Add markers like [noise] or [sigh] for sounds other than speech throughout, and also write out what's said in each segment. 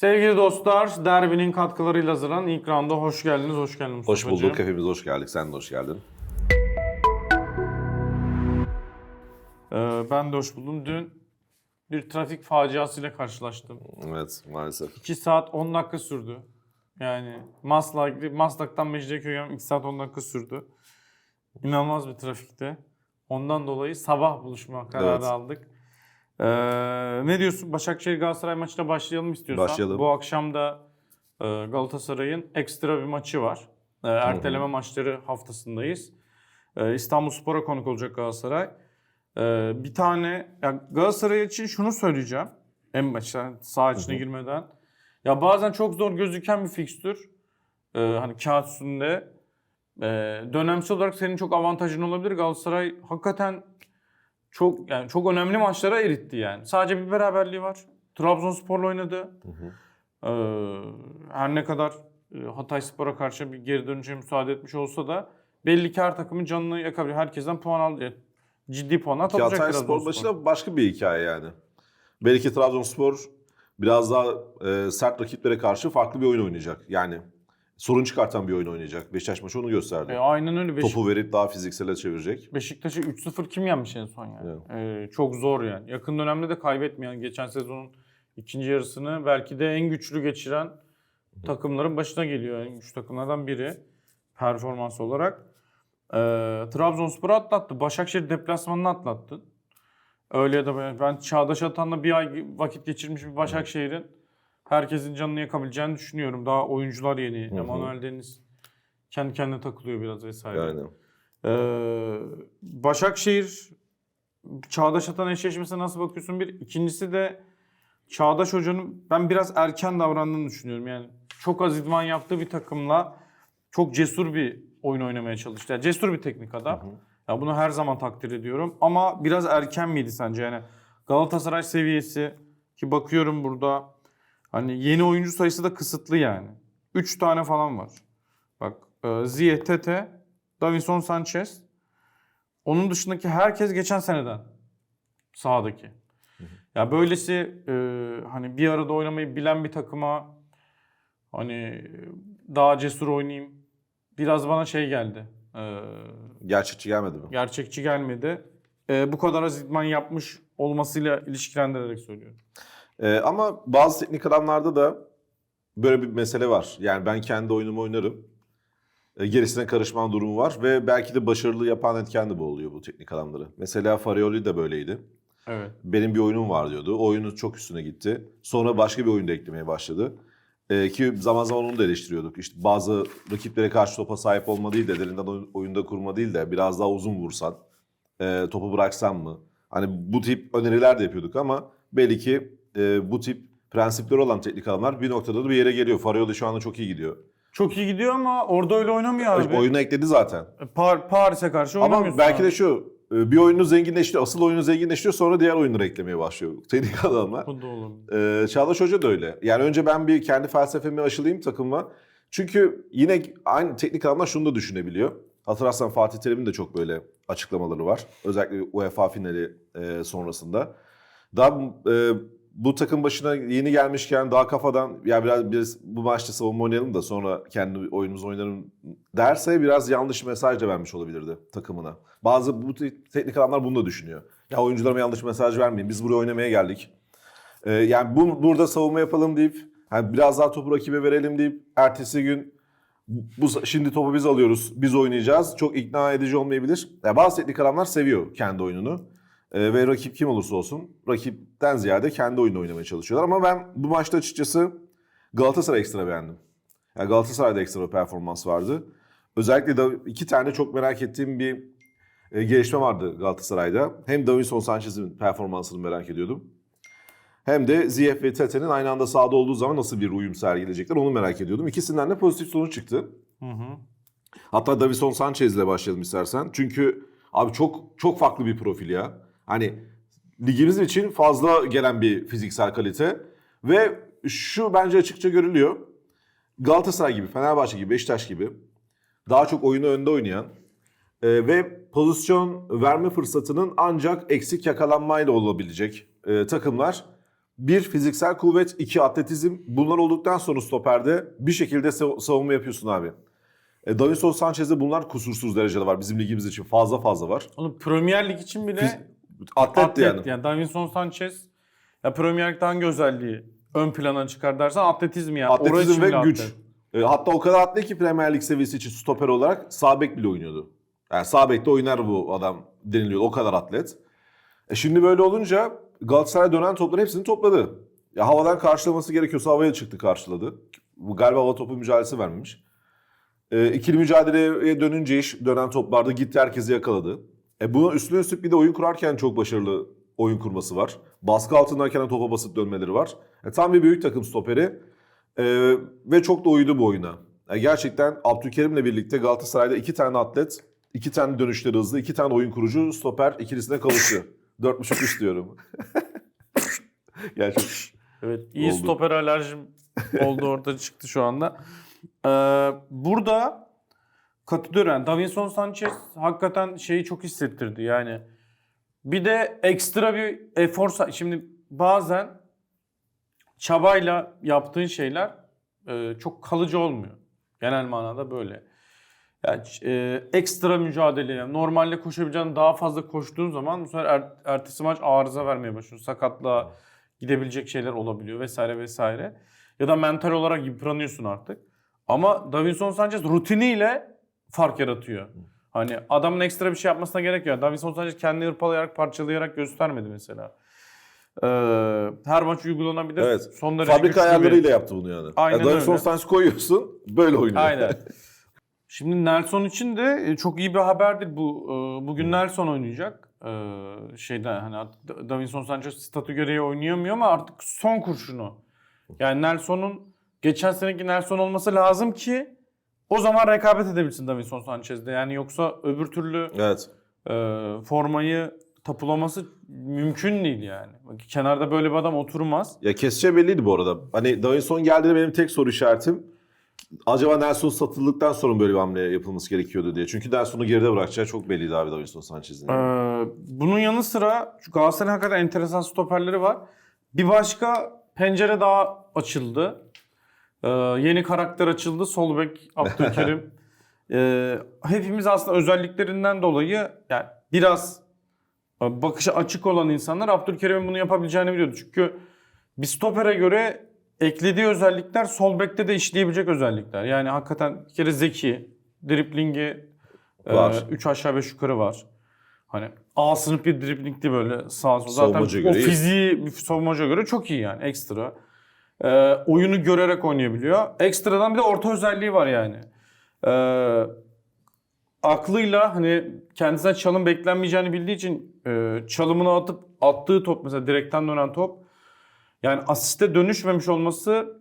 Sevgili dostlar, derbinin katkılarıyla hazırlanan ilk rounda hoş geldiniz, hoş geldiniz Hoş Mustafa'cığım. bulduk. Hepimiz hoş geldik. Sen de hoş geldin. Ee, ben de hoş buldum. Dün bir trafik faciasıyla karşılaştım. Evet maalesef. 2 saat 10 dakika sürdü. Yani Maslak, Maslak'tan Mecidiyeköy'e 2 saat 10 dakika sürdü. İnanılmaz bir trafikte. Ondan dolayı sabah buluşma kararı Evet. aldık. Ee, ne diyorsun? Başakşehir Galatasaray maçına başlayalım istiyorsan. Başlayalım. Bu akşam da e, Galatasaray'ın ekstra bir maçı var. E, erteleme maçları haftasındayız. E, İstanbul Spor'a konuk olacak Galatasaray. E, bir tane ya Galatasaray için şunu söyleyeceğim. En başta saha içine girmeden. Ya bazen çok zor gözüken bir fikstür. E, hani kağıt üstünde. E, dönemsel olarak senin çok avantajın olabilir. Galatasaray hakikaten çok yani çok önemli maçlara eritti yani. Sadece bir beraberliği var. Trabzonspor'la oynadı. Ee, her ne kadar e, Hatay Spor'a karşı bir geri dönüşe müsaade etmiş olsa da belli ki her takımın canını yakabiliyor. Herkesten puan aldı. Ciddi puanlar toplayacak Hatay Spor maçı da başka bir hikaye yani. Belki Trabzonspor biraz daha e, sert rakiplere karşı farklı bir oyun oynayacak. Yani sorun çıkartan bir oyun oynayacak. Beşiktaş maçı onu gösterdi. E, aynen öyle. Beşik- Topu verip daha fiziksele çevirecek. Beşiktaş'ı 3-0 kim yenmiş en son yani? Ee, çok zor yani. Yakın dönemde de kaybetmeyen geçen sezonun ikinci yarısını belki de en güçlü geçiren takımların başına geliyor. En güçlü takımlardan biri performans olarak. Ee, Trabzonspor'u atlattı. Başakşehir deplasmanını atlattı. Öyle ya da böyle. Ben Çağdaş Atan'la bir ay vakit geçirmiş bir Başakşehir'in herkesin canını yakabileceğini düşünüyorum. Daha oyuncular yeni. hı. Emanuel Deniz kendi kendine takılıyor biraz vesaire. Yani. Ee, Başakşehir Çağdaş Atan eşleşmesine nasıl bakıyorsun bir? İkincisi de Çağdaş Hoca'nın ben biraz erken davrandığını düşünüyorum. Yani çok az idman yaptığı bir takımla çok cesur bir oyun oynamaya çalıştı. Yani cesur bir teknik adam. Ya bunu her zaman takdir ediyorum. Ama biraz erken miydi sence? Yani Galatasaray seviyesi ki bakıyorum burada hani yeni oyuncu sayısı da kısıtlı yani. 3 tane falan var. Bak e, Ziyech, Tete, Davinson Sanchez. Onun dışındaki herkes geçen seneden sahadaki. Ya böylesi e, hani bir arada oynamayı bilen bir takıma hani daha cesur oynayayım biraz bana şey geldi. E, Gerçekçi gelmedi mi? gerçekçi gelmedi. E, bu kadar az idman yapmış olmasıyla ilişkilendirerek söylüyorum. Ee, ama bazı teknik adamlarda da böyle bir mesele var. Yani ben kendi oyunumu oynarım. Ee, gerisine karışmam durumu var ve belki de başarılı yapan etken de bu oluyor bu teknik adamları. Mesela Farioli de böyleydi. Evet. Benim bir oyunum var diyordu. O oyunu çok üstüne gitti. Sonra başka bir oyun da eklemeye başladı. Ee, ki zaman zaman onu da eleştiriyorduk. İşte bazı rakiplere karşı topa sahip olma değil de oyun- oyunda kurma değil de biraz daha uzun vursan, e, topu bıraksan mı? Hani bu tip öneriler de yapıyorduk ama belli ki e, bu tip prensipleri olan teknik adamlar bir noktada da bir yere geliyor. Farioli şu anda çok iyi gidiyor. Çok iyi gidiyor ama orada öyle oynamıyor abi. Oyunu ekledi zaten. E, Par- Paris'e karşı oynamıyorsun. Ama belki abi. de şu, e, bir oyunu zenginleştiriyor, asıl oyunu zenginleştiriyor sonra diğer oyunları eklemeye başlıyor teknik [laughs] adamlar. Bu da olabilir. Ee, Çağdaş Hoca da öyle. Yani önce ben bir kendi felsefemi aşılayayım takımla. Çünkü yine aynı teknik adamlar şunu da düşünebiliyor. Hatırlarsan Fatih Terim'in de çok böyle açıklamaları var. Özellikle UEFA finali e, sonrasında. Daha e, bu takım başına yeni gelmişken daha kafadan ya biraz biz bu maçta savunma oynayalım da sonra kendi oyunumuzu oynarım derse biraz yanlış mesaj da vermiş olabilirdi takımına. Bazı bu te- teknik adamlar bunu da düşünüyor. Ya oyuncularıma yanlış mesaj vermeyin. Biz buraya oynamaya geldik. Ee, yani bu, burada savunma yapalım deyip hani biraz daha topu rakibe verelim deyip ertesi gün bu şimdi topu biz alıyoruz, biz oynayacağız. Çok ikna edici olmayabilir. Ya bazı teknik adamlar seviyor kendi oyununu. Ee, ve rakip kim olursa olsun rakipten ziyade kendi oyunu oynamaya çalışıyorlar. Ama ben bu maçta açıkçası Galatasaray ekstra beğendim. Yani Galatasaray'da ekstra bir performans vardı. Özellikle de iki tane çok merak ettiğim bir e, gelişme vardı Galatasaray'da. Hem Davinson Sanchez'in performansını merak ediyordum. Hem de Ziyech ve Tete'nin aynı anda sahada olduğu zaman nasıl bir uyum sergileyecekler onu merak ediyordum. İkisinden de pozitif sonuç çıktı. Hı hı. Hatta Davison Sanchez ile başlayalım istersen. Çünkü abi çok çok farklı bir profil ya. Hani ligimiz için fazla gelen bir fiziksel kalite ve şu bence açıkça görülüyor. Galatasaray gibi, Fenerbahçe gibi, Beşiktaş gibi daha çok oyunu önde oynayan e, ve pozisyon verme fırsatının ancak eksik yakalanmayla olabilecek e, takımlar bir fiziksel kuvvet, iki atletizm. Bunlar olduktan sonra stoperde bir şekilde sav- savunma yapıyorsun abi. E, Davinson Sanchez'de bunlar kusursuz derecede var. Bizim ligimiz için fazla fazla var. Oğlum Premier Lig için bile Fiz- Atlet, atlet yani. yani. Davinson Sanchez ya Premier Lig'de hangi özelliği ön plana çıkar dersen atletizm yani. Atletizm ve güç. atlet. E, hatta o kadar atlet ki Premier Lig seviyesi için stoper olarak sağ bek bile oynuyordu. Yani sağ bekte oynar bu adam deniliyor. O kadar atlet. E şimdi böyle olunca Galatasaray dönen topları hepsini topladı. Ya havadan karşılaması gerekiyorsa havaya çıktı karşıladı. Bu galiba hava topu mücadelesi vermemiş. E, ikili mücadeleye dönünce iş dönen toplarda gitti herkesi yakaladı. E buna üstüne üstlük bir de oyun kurarken çok başarılı oyun kurması var. Baskı altındayken topa basıp dönmeleri var. E, tam bir büyük takım stoperi. E, ve çok da uydu bu oyuna. E, gerçekten Abdülkerim'le birlikte Galatasaray'da iki tane atlet, iki tane dönüşleri hızlı, iki tane oyun kurucu stoper ikilisine kavuştu. [laughs] Dört buçuk üst diyorum. [laughs] Gerçekten. Evet iyi Oldu. stoper alerjim oldu orada çıktı şu anda. Ee, burada katılıyorum. Davinson Sanchez hakikaten şeyi çok hissettirdi. Yani bir de ekstra bir efor şimdi bazen çabayla yaptığın şeyler e, çok kalıcı olmuyor. Genel manada böyle. Yani e, ekstra mücadele. yani normalde koşabileceğin daha fazla koştuğun zaman bu sefer er- ertesi maç arıza vermeye başlıyor. Sakatlığa gidebilecek şeyler olabiliyor vesaire vesaire. Ya da mental olarak yıpranıyorsun artık. Ama Davinson Sanchez rutiniyle fark yaratıyor. Hani adamın ekstra bir şey yapmasına gerek yok. Davinson Sanchez kendini hırpalayarak, parçalayarak göstermedi mesela. Ee, her maç uygulanabilir. Evet. Son derece Fabrika güçlü bir- ayarlarıyla yaptı bunu yani. Aynen yani Davinson. Sanchez koyuyorsun, böyle oynuyor. Aynen. [laughs] Şimdi Nelson için de e, çok iyi bir haberdir bu. e, Bugün Nelson oynayacak. E, Şeyden hani Davinson Sanchez statü gereği oynayamıyor ama artık son kurşunu. Yani Nelson'un geçen seneki Nelson olması lazım ki o zaman rekabet edebilsin Davinson Sanchez'de. Yani yoksa öbür türlü evet. e, formayı tapulaması mümkün değil yani. Bak, Kenarda böyle bir adam oturmaz. Ya keseceği belliydi bu arada. Hani Davinson geldiğinde benim tek soru işaretim acaba Nelson satıldıktan sonra mı böyle bir hamle yapılması gerekiyordu diye. Çünkü Nelson'u geride bırakacağı çok belliydi abi Davinson Sanchez'in. Ee, bunun yanı sıra şu Galatasaray'ın hakikaten enteresan stoperleri var. Bir başka pencere daha açıldı. Ee, yeni karakter açıldı. Sol bek [laughs] Abdülkerim. Ee, hepimiz aslında özelliklerinden dolayı yani biraz e, bakışı açık olan insanlar Abdülkerim'in bunu yapabileceğini biliyordu. Çünkü bir stopere göre eklediği özellikler sol bekte de işleyebilecek özellikler. Yani hakikaten bir kere zeki, driplingi Var. 3 aşağı 5 yukarı var. Hani A sınıf bir driplingli böyle sağ sol. Zaten o fiziği bir savunmacıya göre çok iyi yani ekstra. Ee, oyunu görerek oynayabiliyor. Ekstradan bir de orta özelliği var yani. Ee, aklıyla hani kendisine çalım beklenmeyeceğini bildiği için e, çalımını atıp attığı top mesela direkten dönen top yani asiste dönüşmemiş olması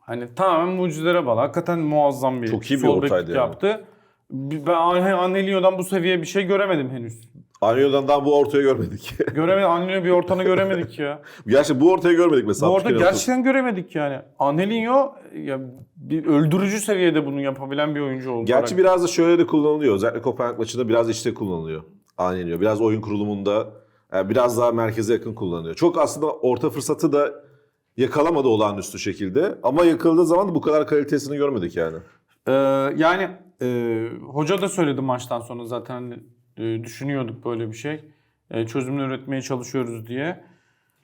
hani tamamen mucizelere bağlı. Hakikaten muazzam bir, Çok iyi bir sol ortaydı yani. yaptı. Ben Anelio'dan bu seviye bir şey göremedim henüz. Anelio'dan daha bu ortaya görmedik. [laughs] Göremedim. Anelio bir ortanı göremedik ya. [laughs] Gerçi bu ortaya görmedik mesela. Bu orta gerçekten göremedik yani. Anelio ya bir öldürücü seviyede bunu yapabilen bir oyuncu oldu. Gerçi biraz da şöyle de kullanılıyor. Özellikle Kopenhag maçında biraz içte kullanılıyor. Anleniyor. Biraz oyun kurulumunda yani biraz daha merkeze yakın kullanılıyor. Çok aslında orta fırsatı da yakalamadı olağanüstü şekilde. Ama yakaladığı zaman da bu kadar kalitesini görmedik yani. Ee, yani e, hoca da söyledi maçtan sonra zaten hani, e, düşünüyorduk böyle bir şey. E, çözümler üretmeye çalışıyoruz diye.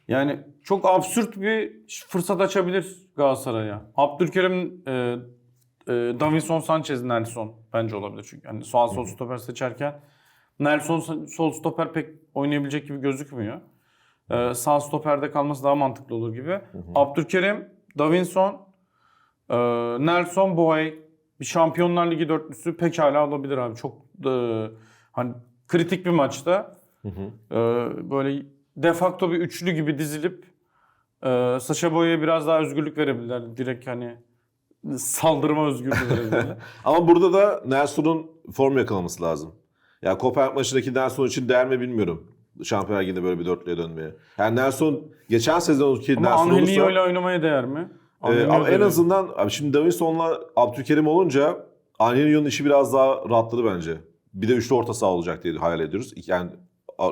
Yani çok absürt bir fırsat açabilir Galatasaray'a. Abdülkerim, e, e, Davinson Sanchez, Nelson bence olabilir çünkü. Yani sağ sol stoper seçerken Nelson sol stoper pek oynayabilecek gibi gözükmüyor. E, sağ stoperde kalması daha mantıklı olur gibi. Abdülkerim, Davinson, e, Nelson, Boey bir Şampiyonlar Ligi dörtlüsü pekala olabilir abi. Çok e, hani kritik bir maçta e, böyle defakto bir üçlü gibi dizilip e, Saşa Boy'a biraz daha özgürlük verebilirler. Direkt hani saldırma özgürlüğü verebilirler. [laughs] Ama burada da Nelson'un form yakalaması lazım. Ya Kopenhag maçındaki Nelson için değer mi bilmiyorum. Şampiyonlar Ligi'nde böyle bir dörtlüye dönmeye. Yani Nelson geçen sezonki Ama Nelson Angelino olursa... ile oynamaya değer mi? Angelino ama en azından abi şimdi Davinson'la Abdülkerim olunca Angelino'nun işi biraz daha rahatladı bence. Bir de üçlü orta saha olacak diye hayal ediyoruz. Yani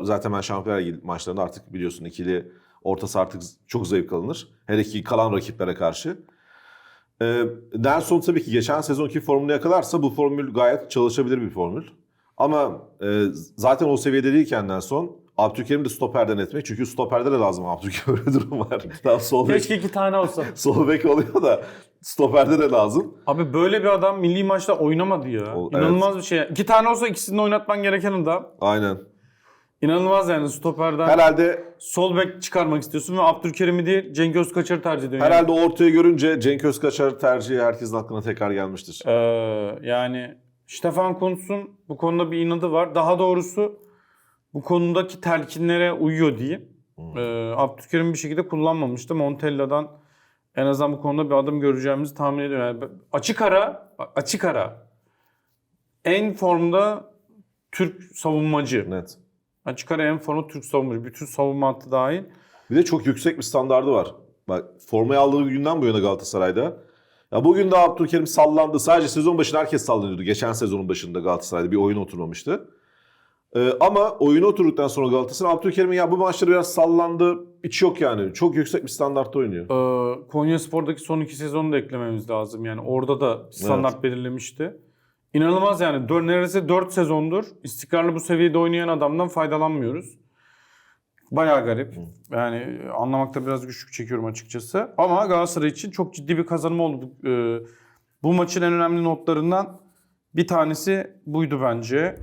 zaten ben Şampiyonlar Ligi maçlarında artık biliyorsun ikili Ortası artık çok zayıf kalınır. Her iki kalan rakiplere karşı. Ee, Nelson tabii ki geçen sezonki formunu yakalarsa bu formül gayet çalışabilir bir formül. Ama e, zaten o seviyede değilken Nelson Abdülkerim'i de stoperden etmek. Çünkü stoperde de lazım Abdülkerim öyle durum var. [laughs] Tam sol bek, Keşke iki tane olsa. [laughs] sol bek oluyor da stoperde de lazım. Abi böyle bir adam milli maçta oynamadı ya. O- İnanılmaz bir şey. İki tane olsa ikisini de oynatman gereken adam. Aynen. İnanılmaz yani stoperden Herhalde sol bek çıkarmak istiyorsun ve Abdülkerim'i değil Cenk Özkaçar'ı tercih ediyorsun. herhalde ortaya görünce Cenk Özkaçar tercihi herkesin aklına tekrar gelmiştir. Ee, yani Stefan Kuntz'un bu konuda bir inadı var. Daha doğrusu bu konudaki telkinlere uyuyor diye. Ee, Abdülkerim bir şekilde kullanmamıştı. Montella'dan en azından bu konuda bir adım göreceğimizi tahmin ediyorum. Yani açık ara, açık ara en formda Türk savunmacı. Net. Açık ara en formda Türk savunmacı. Bütün savunma hattı dahil. Bir de çok yüksek bir standardı var. Bak formayı aldığı günden bu yana Galatasaray'da. Ya bugün de Abdülkerim sallandı. Sadece sezon başında herkes sallanıyordu. Geçen sezonun başında Galatasaray'da bir oyun oturmamıştı. Ee, ama oyunu oturduktan sonra Galatasaray Abdülkerim'in ya bu maçta biraz sallandı. Hiç yok yani. Çok yüksek bir standartta oynuyor. Ee, Konya Spor'daki son iki sezonu da eklememiz lazım. Yani orada da standart belirlemişti. İnanılmaz yani. Dör, neredeyse 4 sezondur istikrarlı bu seviyede oynayan adamdan faydalanmıyoruz. Bayağı garip. Yani anlamakta biraz güçlük çekiyorum açıkçası. Ama Galatasaray için çok ciddi bir kazanım oldu. Ee, bu maçın en önemli notlarından bir tanesi buydu bence.